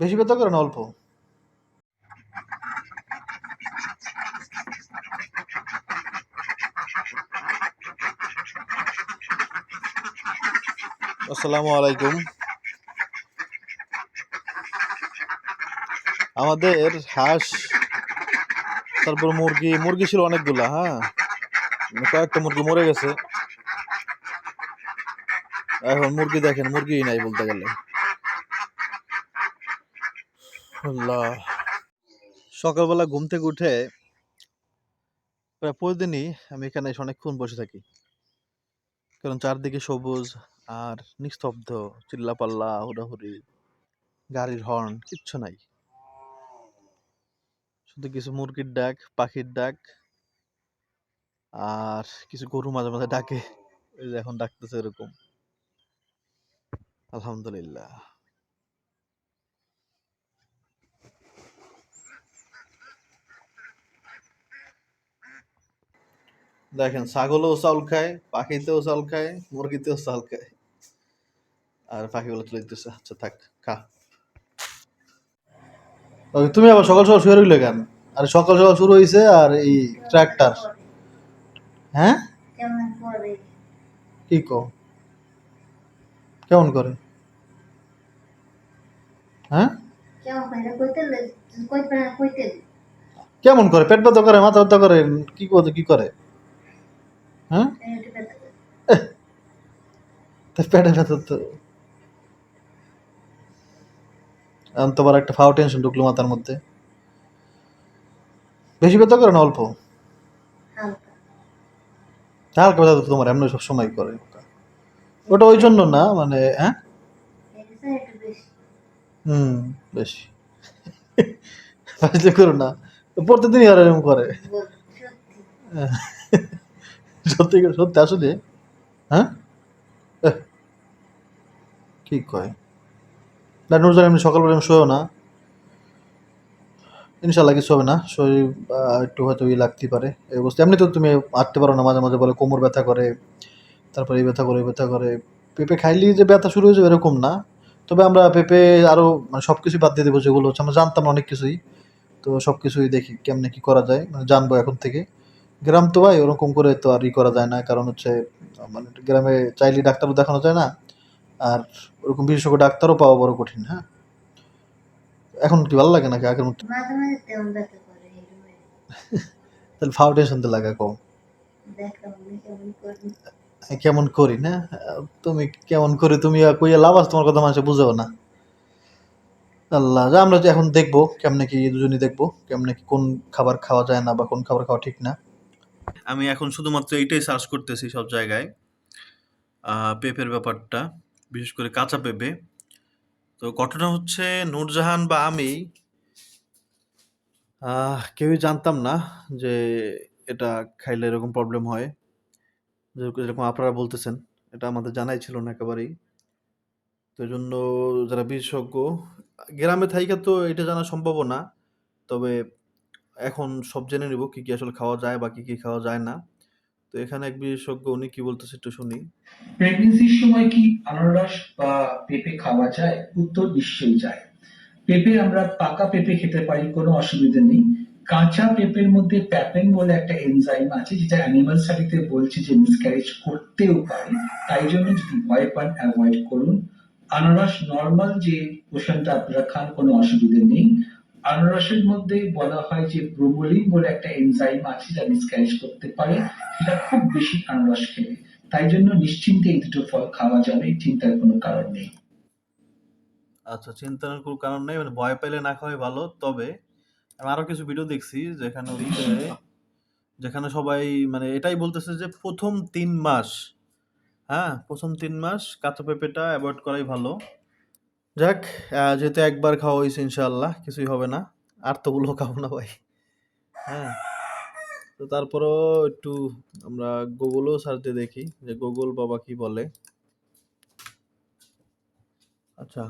বেশি ব্যথা করে না, অল্প? আসসালামু আলাইকুম। আমাদের হাঁস, তারপর মুরগি মুরগি ছিল অনেকগুলা হ্যাঁ? কয়েকটা মুরগি মরে গেছে। এখন মুরগি দেখেন মুরগি নাই বলতে গেলে। সকালবেলা ঘুম থেকে উঠে প্রায় প্রতিদিনই আমি এখানে অনেকক্ষণ বসে থাকি। কারণ চারদিকে সবুজ আর নিস্তব্ধ, চিল্লাপাল্লা, হুড়াহুড়ি, গাড়ির হর্ন কিচ্ছু নাই। শুধু কিছু মুরগির ডাক, পাখির ডাক আর কিছু গরু মাঝে মাঝে ডাকে। এখন ডাকতেছে এরকম। আলহামদুলিল্লাহ। দেখেন, ছাগলও চাউল খায়, পাখিতেও চাউল খায়, মুরগিতেও চাউল খায়। আর পাখিগুলো তুলে দিতেছে আচ্ছা থাক, খা। তুমি আবার সকাল সকাল শুয়ে রইলে কেন? আর সকাল সকাল শুরু হয়েছে আর এই ট্র্যাক্টর হ্যাঁ? কি কো? কেমন করে? হ্যাঁ? কেমন করে? পেট ব্যথা করে, মাথা ব্যথা করে, কি করে কি করে? হ্যাঁ? তা পেটে ব্যথা তো এখন তোমার একটা ফাও টেনশন ঢুকলো মাথার মধ্যে। বেশি ব্যথা করে না অল্প? হালকা। ব্যথা তো তোমার এমনি সব সময় করে। ওটা ওই জন্য না মানে হ্যাঁ? হুম বেশি। ফাজলে করো না। প্রতিদিনই আর এরকম করে। বল সত্যি সত্যি, আসলে? হ্যাঁ? কি কয়? না নুরজান এমনি সকালবেলা এমনি শোয়ও না। ইনশাল্লাহ কিছু হবে না, শরীর একটু হয়তো ইয়ে লাগতে পারে, এই অবস্থা। এমনি তো তুমি হাঁটতে পারো না, মাঝে মাঝে বলে কোমর ব্যথা করে, তারপরে এই ব্যথা করে ব্যথা করে। পেঁপে খাইলেই যে ব্যথা শুরু হয়ে যাবে এরকম না। তবে আমরা পেঁপে আরও মানে সব কিছুই বাদ দিয়ে দেবো যেগুলো হচ্ছে, আমরা জানতাম অনেক কিছুই। তো সব কিছুই দেখি কেমনে কি করা যায় মানে জানব এখন থেকে। গ্রাম তো ভাই ওরকম করে তো আর ই করা যায় না। কারণ হচ্ছে মানে গ্রামে চাইলে ডাক্তারও দেখানো যায় না। আর ওরকম বিশেষজ্ঞ ডাক্তারও পাওয়া বড় কঠিন হ্যাঁ? এখন কি ভালো লাগে নাকি আগের মতো? তাহলে ফাউন্ডেশন তো লাগা কম। কেমন করি? না? তুমি কেমন করে তুমি কইয়া লাভ আছে তোমার কথা মানুষে বুঝেও না। আল্লাহ যা আমরা যে এখন দেখব কেমনে কি দুজনই দেখব কেমনে কি কোন খাবার খাওয়া যায় না বা কোন খাবার খাওয়া ঠিক না। আমি এখন শুধুমাত্র এইটাই সার্চ করতেছি সব জায়গায়। পেঁপের ব্যাপারটা, বিশেষ করে কাঁচা পেঁপে। তো ঘটনা হচ্ছে, নূরজাহান বা আমি কেউই জানতাম না যে এটা খাইলে এরকম প্রবলেম হয়। যেরকম আপনারা বলতেছেন, এটা আমাদের জানাই ছিল না একেবারেই। তো জন্য যারা বিশেষজ্ঞ, গ্রামে থাইকা তো এটা জানা সম্ভব না। তবে এখন সব জেনে নিব কি কি আসলে খাওয়া যায় বা কি কি খাওয়া যায় না। তো এখানে এক বিশেষজ্ঞ, উনি কি বলতেছে একটু শুনি। প্রেগনেন্সির সময় কি আনারস বা পেঁপে খাওয়া যায়? উত্তর নিশ্চয়ই যায়। পেঁপে আমরা পাকা পেঁপে খেতে পারি, কোনো অসুবিধা নেই। কাঁচা পেঁপের মধ্যে প্যাপেন বলে একটা এনজাইম আছে, যেটা অ্যানিমাল স্টাডিতে বলছে যে মিসক্যারেজ করতেও পারে। তাই জন্য যদি ভয় পান অ্যাভয়েড করুন। আনারস নর্মাল যে পোষণটা আপনারা খান, কোনো অসুবিধা নেই। আনারসের মধ্যে বলা হয় যে ব্রোমোলিন বলে একটা এনজাইম আছে যা মিসক্যারেজ করতে পারে। সেটা খুব বেশি আনারস খেলে। তাই জন্য নিশ্চিন্তে এই দুটো ফল খাওয়া যাবে চিন্তার কোনো কারণ নেই। আচ্ছা চিন্তার কোনো কারণ নেই মানে ভয় পেলে না খাওয়াই ভালো। তবে আমি আরও কিছু ভিডিও দেখছি যেখানে যেখানে সবাই মানে এটাই বলতেছে যে প্রথম তিন মাস হ্যাঁ প্রথম তিন মাস কাঁচা পেঁপেটা অ্যাভয়েড করাই ভালো। যাক যেহেতু একবার খাওয়া হয়েছে ইনশাআল্লাহ, কিছুই হবে না। আর তো গুলো খাব না ভাই। হ্যাঁ। তো তারপরও একটু আমরা গুগলও সার্চ দেখি যে গুগল বাবা কি বলে। আচ্ছা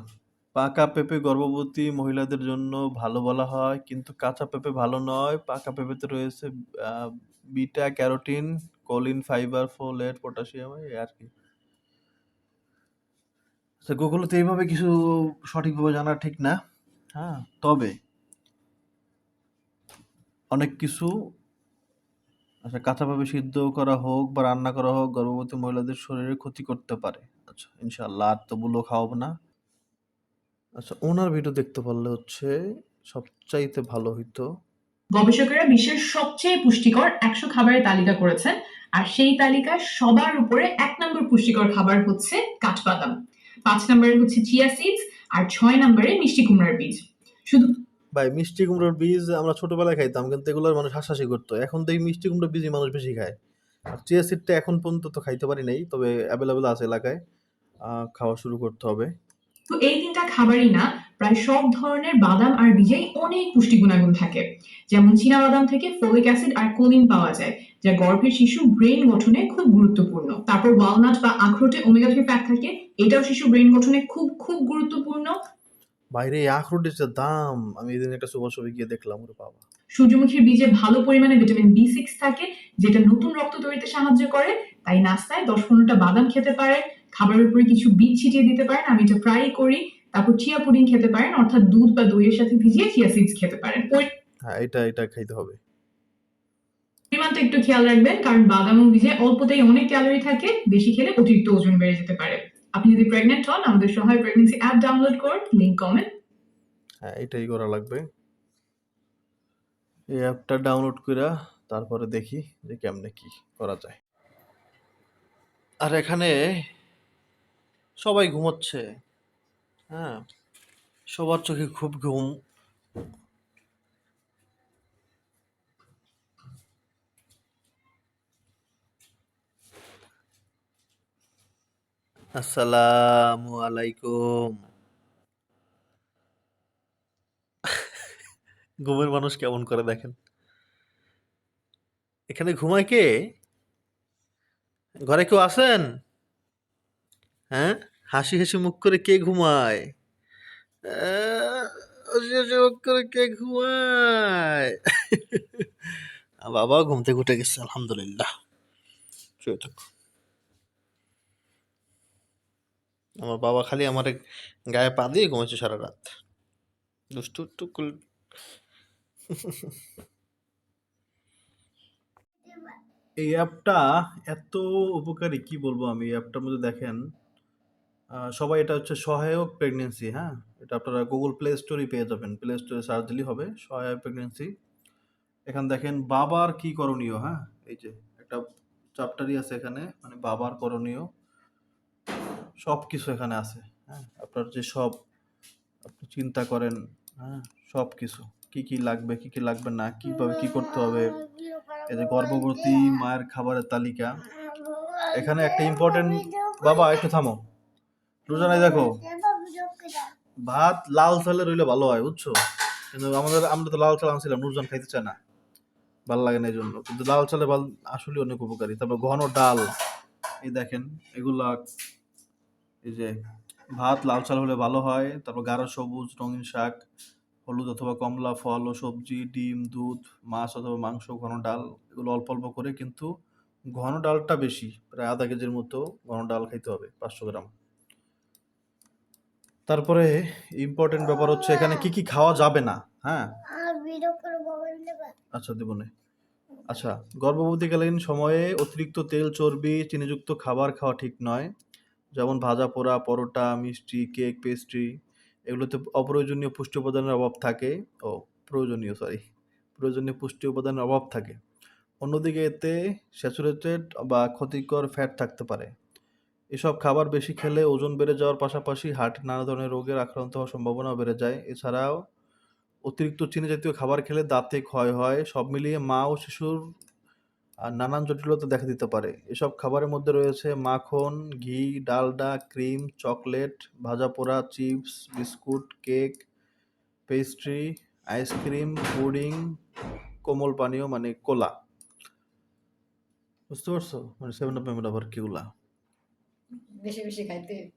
পাকা পেঁপে গর্ভবতী মহিলাদের জন্য ভালো বলা হয়, কিন্তু কাঁচা পেঁপে ভালো নয়। পাকা পেঁপেতে রয়েছে beta, carotene, choline, fibre, folate, potassium, এই আর কি। আচ্ছা গুগলে তো এইভাবে কিছু সঠিকভাবে জানা ঠিক না। হ্যাঁ। তবে অনেক কিছু আচ্ছা কাঁচাভাবে সিদ্ধ করা হোক বা রান্না করা হোক গর্ভবতী মহিলাদের শরীরে ক্ষতি করতে পারে। আচ্ছা ইনশাআল্লাহ আর তো বুলো খাওয়াবো না। আচ্ছা ওনার ভিডিও দেখতে পারলে হচ্ছে সবচাইতে ভালো হইতো। গবেষকেরা বিশ্বের সবচেয়ে পুষ্টিকর একশো খাবারের তালিকা করেছেন। আর সেই তালিকায় সবার উপরে এক নম্বর পুষ্টিকর খাবার হচ্ছে কাঠবাদাম। পাঁচ নম্বরে হচ্ছে চিয়া সিডস আর ছয় নম্বরে মিষ্টি কুমড়ার বীজ। শুধু ভাই মিষ্টি কুমড়োর বীজ আমরা ছোটবেলায় খাইতাম কিন্তু এগুলোর মানুষ হাসাহাসি করতো। এখন দেখি মিষ্টি কুমড়োর বীজই মানুষ বেশি খায়। আর চিয়া সিডটা এখন পর্যন্ত তো খাইতে পারি নাই তবে অ্যাভেলেবেল আছে এলাকায়। খাওয়া শুরু করতে হবে। তো এই তিনটা খাবারই না প্রায় সব ধরনের বাদাম আর বীজেই অনেক পুষ্টি গুণাগুণ থাকে। যেমন বাদাম থেকে ফোলিক অ্যাসিড আর কোলিন পাওয়া যায় যা গর্ভের শিশু ব্রেন গঠনে খুব গুরুত্বপূর্ণ। তারপর ওয়ালনাট বা আখরোটে ওমেগা থ্রি ফ্যাট থাকে এটাও শিশু ব্রেন গঠনে খুব খুব গুরুত্বপূর্ণ। বাইরে আখরোটের যে দাম আমি এদিন একটা সুপার শপে গিয়ে দেখলাম ওরে বাবা। সূর্যমুখীর বীজে ভালো পরিমাণে ভিটামিন বি সিক্স থাকে যেটা নতুন রক্ত তৈরিতে সাহায্য করে। তাই নাস্তায় দশ পনেরোটা বাদাম খেতে পারেন খাবারের উপরে কিছু বীজ ছিটিয়ে দিতে পারেন আমি এটা প্রায়ই করি। তারপর চিয়া পুডিং খেতে পারেন অর্থাৎ দুধ বা দইয়ের সাথে ভিজিয়ে চিয়া সিডস খেতে পারেন। হ্যাঁ এটা এটা খাইতে হবে। পরিমাণটা একটু খেয়াল রাখবেন কারণ বাদাম ও বীজে অল্পতেই অনেক ক্যালোরি থাকে বেশি খেলে অতিরিক্ত ওজন বেড়ে যেতে পারে। আপনি যদি প্রেগনেন্ট হন আমাদের সহায় প্রেগনেন্সি অ্যাপ ডাউনলোড করুন লিঙ্ক কমেন্ট হ্যাঁ এটাই করা লাগবে। এই অ্যাপটা ডাউনলোড করে তারপরে দেখি যে কেমনে কি করা যায়। আর এখানে সবাই ঘুমোচ্ছে। হ্যাঁ সবার চোখে খুব ঘুম। আসসালামু আলাইকুম। ঘুমের মানুষ কেমন করে দেখেন? এখানে ঘুমায় কে? ঘরে কেউ আছেন? হ্যাঁ? হাসি হাসি মুখ করে কে ঘুমায়? মুখ করে কে ঘুমায়? বাবা ঘুম থেকে গেছে, আলহামদুলিল্লাহ। আমার বাবা খালি আমার গায়ে পা দিয়ে ঘুমাচ্ছে সারা রাত। দুষ্টু টুকুল। এই অ্যাপটা এত উপকারী, কি বলব আমি? এই অ্যাপটার মধ্যে দেখেন সবাই এটা হচ্ছে সহায়ক প্রেগনেন্সি হ্যাঁ? এটা আপনারা গুগল প্লে স্টোরে পেয়ে যাবেন। প্লে স্টোরে সার্চ দিলেই হবে, সহায়ক প্রেগনেন্সি এখানে দেখেন, বাবার কি করণীয় হ্যাঁ? এই যে একটা চ্যাপ্টারই আছে এখানে মানে বাবার করণীয়। সব কিছু এখানে আছে হ্যাঁ? আপনার যে সব, আপনি চিন্তা করেন হ্যাঁ? সব কিছু কি কি লাগবে, কি কি লাগবে না, কীভাবে কি করতে হবে? এই যে গর্ভবতী মায়ের খাবারের তালিকা। এখানে একটা ইম্পর্টেন্ট বাবা, একটু থামো। রোজানাই দেখো। ভাত লাল চালে রইলে ভালো হয় বুঝছ? কিন্তু আমাদের আমরা তো লাল চাল আনছিলাম নুরজান খাইতে চায় না। ভালো লাগে না এই জন্য। কিন্তু লাল চালে ভালো আসলে অনেক উপকারী। তারপর ঘন ডাল এই দেখেন এগুলা এই যে ভাত লাল চাল হলে ভালো হয়। তারপর গাঢ় সবুজ রঙিন শাক হলুদ অথবা কমলা ফল ও সবজি ডিম দুধ মাছ অথবা মাংস ঘন ডাল এগুলো অল্প অল্প করে কিন্তু ঘন ডালটা বেশি প্রায় আধা কেজির মতো ঘন ডাল খাইতে হবে পাঁচশো গ্রাম। তারপরে ইম্পর্টেন্ট ব্যাপার হচ্ছে এখানে কি কি খাওয়া যাবে না? হ্যাঁ? আচ্ছা দেবনে। আচ্ছা গর্ভবতীকালীন সময়ে অতিরিক্ত তেল চর্বি চিনিযুক্ত খাবার খাওয়া ঠিক নয়। যেমন ভাজা পোড়া পরোটা মিষ্টি কেক পেস্ট্রি এগুলোতে অপ্রয়োজনীয় পুষ্টি উপাদানের অভাব থাকে। ও প্রয়োজনীয় সরি প্রয়োজনীয় পুষ্টি উপাদানের অভাব থাকে। অন্যদিকে এতে স্যাচুরেটেড বা ক্ষতিকর ফ্যাট থাকতে পারে। এসব খাবার বেশি খেলে ওজন বেড়ে যাওয়ার পাশাপাশি হার্টের নানা ধরনের রোগের আক্রান্ত হওয়ার সম্ভাবনাও বেড়ে যায়। এছাড়াও অতিরিক্ত চিনি জাতীয় খাবার খেলে দাঁতে ক্ষয় হয়, সব মিলিয়ে মা ও শিশুর নানান জটিলতা দেখা দিতে পারে। এসব খাবারের মধ্যে রয়েছে মাখন, ঘি, ডালডা, ক্রিম, চকলেট, ভাজা পোড়া, chips, biscuit, cake, pastry, ice cream, pudding, কোমল পানীয় মানে কোলা। বুঝতে পারছ? মানে সেভেন আপ মেমোর আবার কিগুলা বেশি বেশি খাইতে।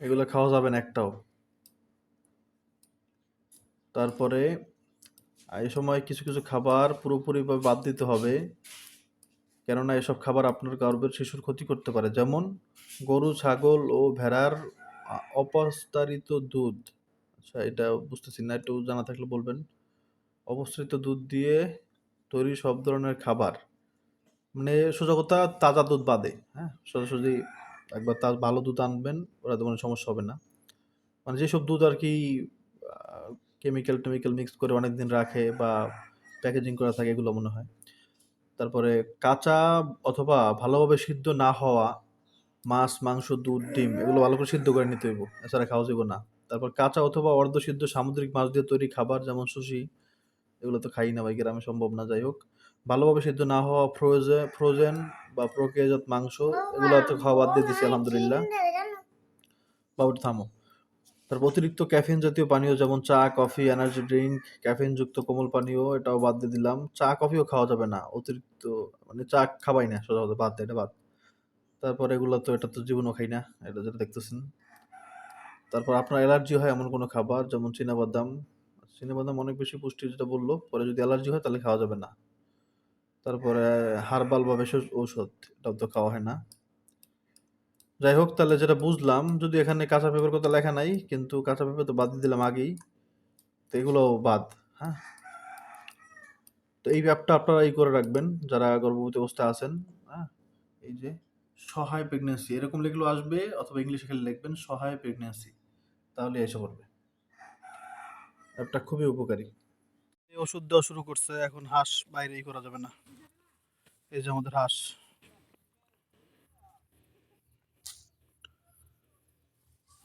এগুলো খাওয়া যাবে না একটাও। তারপরে এই সময় কিছু কিছু খাবার পুরোপুরিভাবে বাদ দিতে হবে। কেননা এসব খাবার আপনার গর্ভের শিশুর ক্ষতি করতে পারে। যেমন গরু, ছাগল ও ভেড়ার অপস্তারিত দুধ। আচ্ছা এটা বুঝতেছি না, একটু জানা থাকলে বলবেন। অবস্থিত দুধ দিয়ে তৈরি সব ধরনের খাবার। মানে সোজা কথা তাজা দুধ বাদে হ্যাঁ? সোজাসুজি একবার তার ভালো দুধ আনবেন ওটাতে কোনো সমস্যা হবে না। মানে যেসব দুধ আর কি কেমিক্যাল টেমিক্যাল মিক্স করে অনেক দিন রাখে বা প্যাকেজিং করা থাকে এগুলো মনে হয়। তারপরে কাঁচা অথবা ভালোভাবে সিদ্ধ না হওয়া মাছ, মাংস, দুধ, ডিম, এগুলো ভালো করে সিদ্ধ করে নিতে হইব। এছাড়া খাওয়া যাবে না। তারপর কাঁচা অথবা অর্ধ সিদ্ধ সামুদ্রিক মাছ দিয়ে তৈরি খাবার, যেমন সুশি, এগুলো তো খাই না ভাই, গ্রামে সম্ভব না, যাই হোক। ভালোভাবে সিদ্ধ না হওয়া ফ্রোজে ফ্রোজেন বা প্রক্রিয়াজাত মাংস এগুলো তো খাওয়া বাদ দিয়ে দিচ্ছি আলহামদুলিল্লাহ। বাবুটা থামো। তারপর অতিরিক্ত ক্যাফিন জাতীয় পানীয় যেমন চা কফি এনার্জি ড্রিঙ্ক ক্যাফিন যুক্ত কোমল পানীয় এটাও বাদ দিয়ে দিলাম। চা কফিও খাওয়া যাবে না অতিরিক্ত মানে চা খাবাই না সোজা বাদ দেয় এটা বাদ। তারপর এগুলো তো এটা তো জীবনও খাই না এটা যেটা দেখতেছেন। তারপর আপনার অ্যালার্জি হয় এমন কোনো খাবার যেমন চীনাবাদাম। চীনাবাদাম অনেক বেশি পুষ্টি যেটা বলল পরে যদি অ্যালার্জি হয় তাহলে খাওয়া যাবে না। তারপরে হার্বাল বা ভেষজ ঔষধ, এটাও তো খাওয়া হয় না। যাই হোক, তাহলে যেটা বুঝলাম, যদি এখানে কাঁচা পেঁপের কথা লেখা নাই, কিন্তু কাঁচা পেঁপে তো বাদ দিলাম আগেই, তো এগুলো বাদ হ্যাঁ? তো এই ব্যাপটা আপনারা এই করে রাখবেন, যারা গর্ভবতী অবস্থায় আছেন হ্যাঁ? এই যে, সহায় প্রেগনেন্সি এরকম লিখলেও আসবে, অথবা ইংলিশে খালি লিখবেন, সহায় প্রেগনেন্সি তাহলে এসে পড়বে। অ্যাপটা খুবই উপকারী। ওষুধ দেওয়া শুরু করছে, এখন হাঁস বাইরেই করা যাবে না। এই যে আমাদের হাঁস।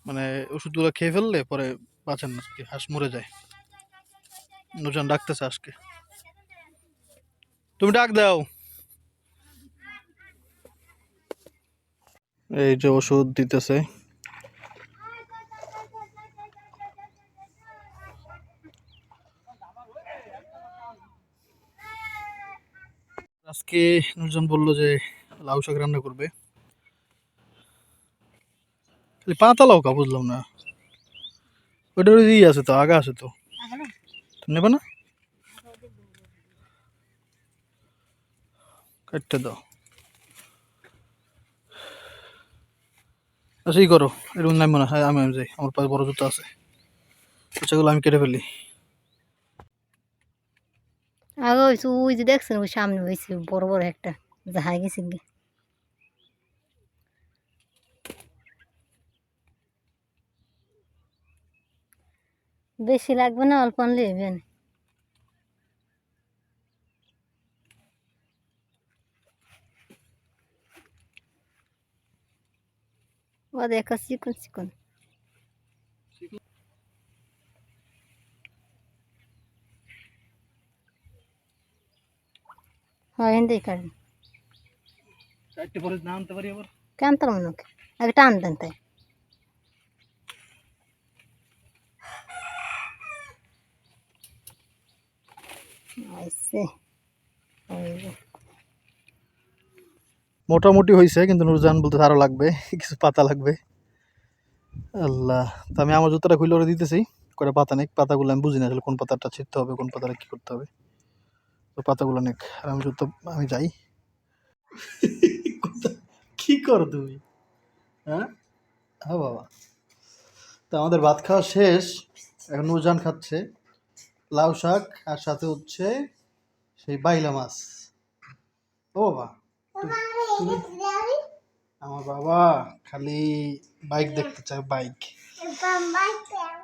মানে ওষুধগুলো খেয়ে ফেললে পরে বাঁচেন না হাঁস মরে যায়। নুজান ডাকতেছে হাঁসকে। তুমি ডাক দাও। এই যে ওষুধ দিতেছে। আজকে নুরজান বলল যে লাউ শাক রান্না করবে। খালি পাতা লাউ কা বুঝলাম না। ওইটা ওই আছে তো আগা আছে তো। নেবে না? কাটতে দাও। আচ্ছা ই করো এরকম নামবো না হ্যাঁ আমি যাই আমার পায়ে বড় জুতো আছে। সেগুলো আমি কেটে ফেলি। আগে হয়েছে ওই যে দেখছেন, ওই সামনে হয়েছে বড় বড় একটা জাহাই গেছে গে বেশি লাগবে না, অল্প আনলে হবে। ও দেখা চিকন চিকন। হ্যাঁ হিন্দি কাটবি চারটে পরে না আনতে পারি আবার? কেন তোর মনে আগে টান দেন তাই। মোটামুটি হয়েছে কিন্তু নুরজান বলতে আরও লাগবে কিছু পাতা লাগবে। আল্লাহ তো আমি আমার জুতোটা খুলে ওরে দিতেছি করে পাতা নেই পাতাগুলো আমি বুঝি না আসলে কোন পাতাটা ছিঁড়তে হবে কোন পাতাটা কী করতে হবে। তো পাতাগুলো অনেক আর আমি জুতো আমি যাই। কি করো তুমি? হ্যাঁ? হ্যাঁ বাবা। তো আমাদের ভাত খাওয়া শেষ। এখন নুরজান খাচ্ছে। লাউ শাক আর সাথে হচ্ছে সেই বাইলা মাছ। ও বাবা। আমার বাবা খালি বাইক দেখতে চায় বাইক।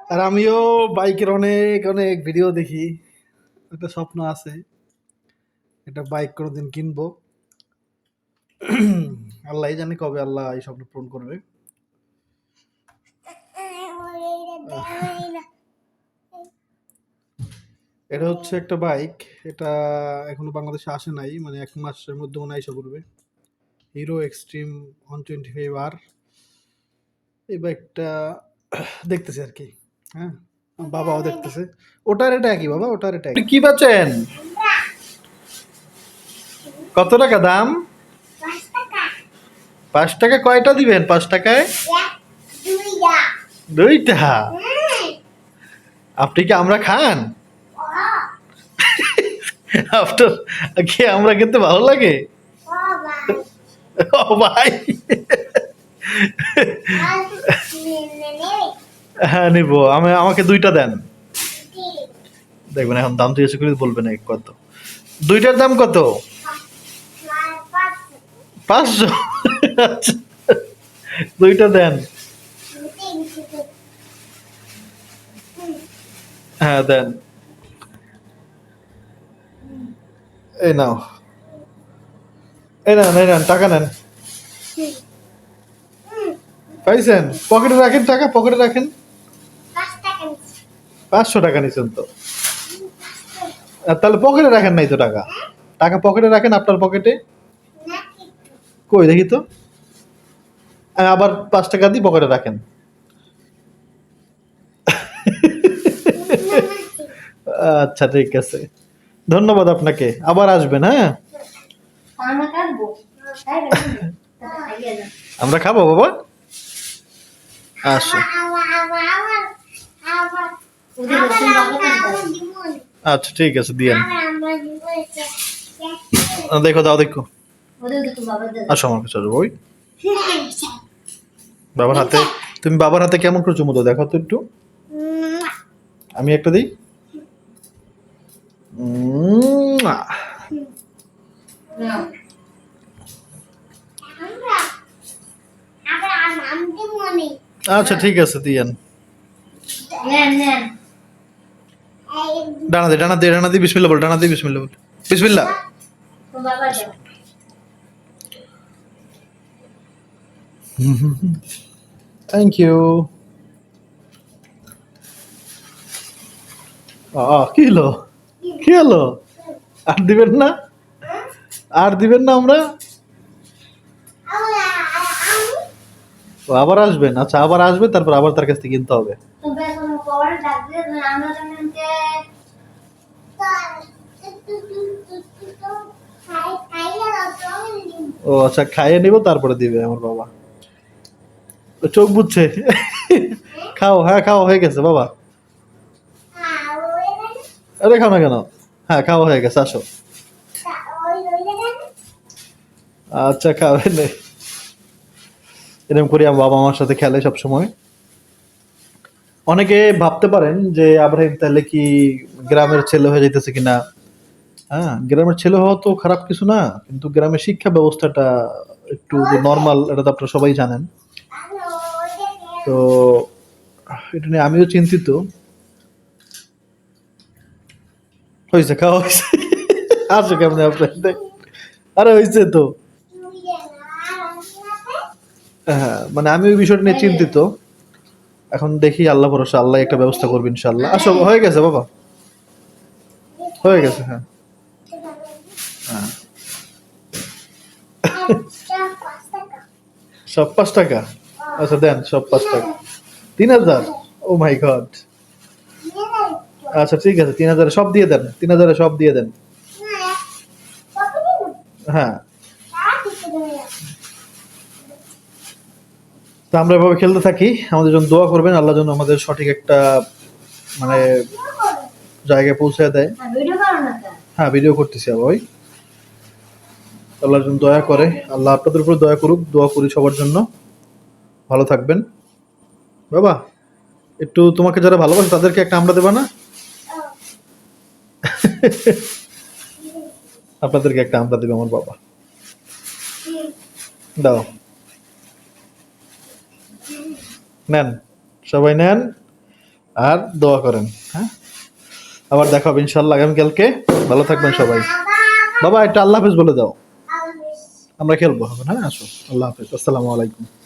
আর আমিও বাইকের অনেক অনেক ভিডিও দেখি। একটা স্বপ্ন আছে। একটা বাইক কোনো দিন কিনবো। আল্লাহ জানে কবে আল্লাহ এই স্বপ্ন পূরণ করবে। এটা হচ্ছে একটা বাইক এটা এখনও বাংলাদেশে আসে নাই মানে এক মাসের মধ্যে মনে এসে পড়বে Hero Xtreme one twenty five আর এই বাইকটা দেখতেছে আর কি হ্যাঁ? বাবাও দেখতেছে। ওটার এটা একই বাবা ওটার এটা কি পাচ্ছেন? কত টাকা দাম? পাঁচ টাকা। কয়টা দিবেন? পাঁচ টাকায়? দুইটা। আপনি কি আমরা খান? কি আমরা খেতে ভালো লাগে? ও ভাই। হ্যাঁ নিব। আমি আমাকে দুইটা দেন। দেখবেন এখন দাম তো জিজ্ঞেস করে বলবেন কত। দুইটার দাম কত? পাঁচশো। দুইটা দেন। হ্যাঁ দেন। এই নাও। এই নেন এই নেন, টাকা নেন। পাইছেন? পকেটে রাখেন টাকা, পকেটে রাখেন। পাঁচশো টাকা নিছেন তো। তাহলে পকেটে রাখেন নাই তো টাকা। টাকা পকেটে রাখেন, আপনার পকেটে। কই দেখি তো? আবার পাঁচ টাকা দিয়ে পকেটে রাখেন। আচ্ছা ঠিক আছে। ধন্যবাদ আপনাকে। আবার আসবেন হ্যাঁ? আমরা খাব, বাবা? আচ্ছা ঠিক আছে দিয়েন দেখো, দাও, দেখো। আসো আমার কাছে ওই বাবার হাতে তুমি বাবার হাতে কেমন করে চুমো দাও? দেখো তো একটু। আমি একটা দিই? আচ্ছা ঠিক আছে দিয়েন। ডানা দে ডানা দে ডানা দি বিসমিল্লাহ বল ডানা দি বিসমিল্লাহ বল। বিসমিল্লাহ। থ্যাংক ইউ আহ কি হলো কি হলো আর দিবেন না? আর দিবেন না আমরা? আবার আসবেন। আচ্ছা আবার আসবে তারপর আবার তার কাছ থেকে কিনতে হবে। ও আচ্ছা খাইয়ে নিব তারপরে দিবে আমার বাবা। চোখ বুঝছে খাও হ্যাঁ খাও হয়ে গেছে, বাবা। আরে, খাও না কেন? হ্যাঁ খাওয়া হয়ে গেছে, আসো। আচ্ছা খাবে এরকম করি আমার বাবা আমার সাথে খেলে সব সময় অনেকে ভাবতে পারেন যে, আব্রাহিম, তাহলে কি গ্রামের ছেলে হয়ে যাইতেছে কিনা? হ্যাঁ গ্রামের ছেলে হওয়া তো খারাপ কিছু না, কিন্তু গ্রামের শিক্ষা ব্যবস্থাটা একটু নর্মাল এটা তো আপনারা সবাই জানেন। তো এটা নিয়ে আমিও চিন্তিত। হয়েছে খাওয়া হয়েছে। আসো কেমন আপনার আরে হয়েছে তো। হ্যাঁ মানে আমি ওই বিষয়টা নিয়ে চিন্তিত। এখন দেখি আল্লাহ ভরসা আল্লাহ একটা ব্যবস্থা করবে ইনশাল্লাহ আসো হয়ে গেছে বাবা। হয়ে গেছে হ্যাঁ। হ্যাঁ। সব পাঁচ টাকা? আচ্ছা দেন সব পাঁচ টাকা। তিন হাজার? ও মাই গড আচ্ছা ঠিক আছে তিন হাজারে সব দিয়ে দেন তিন হাজারে সব দিয়ে দেন। হ্যাঁ। তো আমরা এভাবে খেলতে থাকি আমাদের জন্য দোয়া করবেন আল্লাহ যেন আমাদের সঠিক একটা মানে জায়গায় পৌঁছে দেয়। হ্যাঁ ভিডিও করতেছি আবার ওই। আল্লাহ যেন দয়া করে আল্লাহ আপনাদের উপর দয়া করুক দোয়া করি সবার জন্য। ভালো থাকবেন। বাবা একটু তোমাকে যারা ভালোবাসে তাদেরকে একটা আমরা দেবা না? আপনাদেরকে একটা আমরা দেবে আমার বাবা। দাও। নেন সবাই নেন আর দোয়া করেন হ্যাঁ? আবার দেখা হবে ইনশাল্লাহ আগামীকালকে। ভালো থাকবেন সবাই। বাবা একটা আল্লাহ হাফেজ বলে দাও। আমরা খেলব হবে হ্যাঁ আসো। আল্লাহ হাফেজ। আসসালামু আলাইকুম।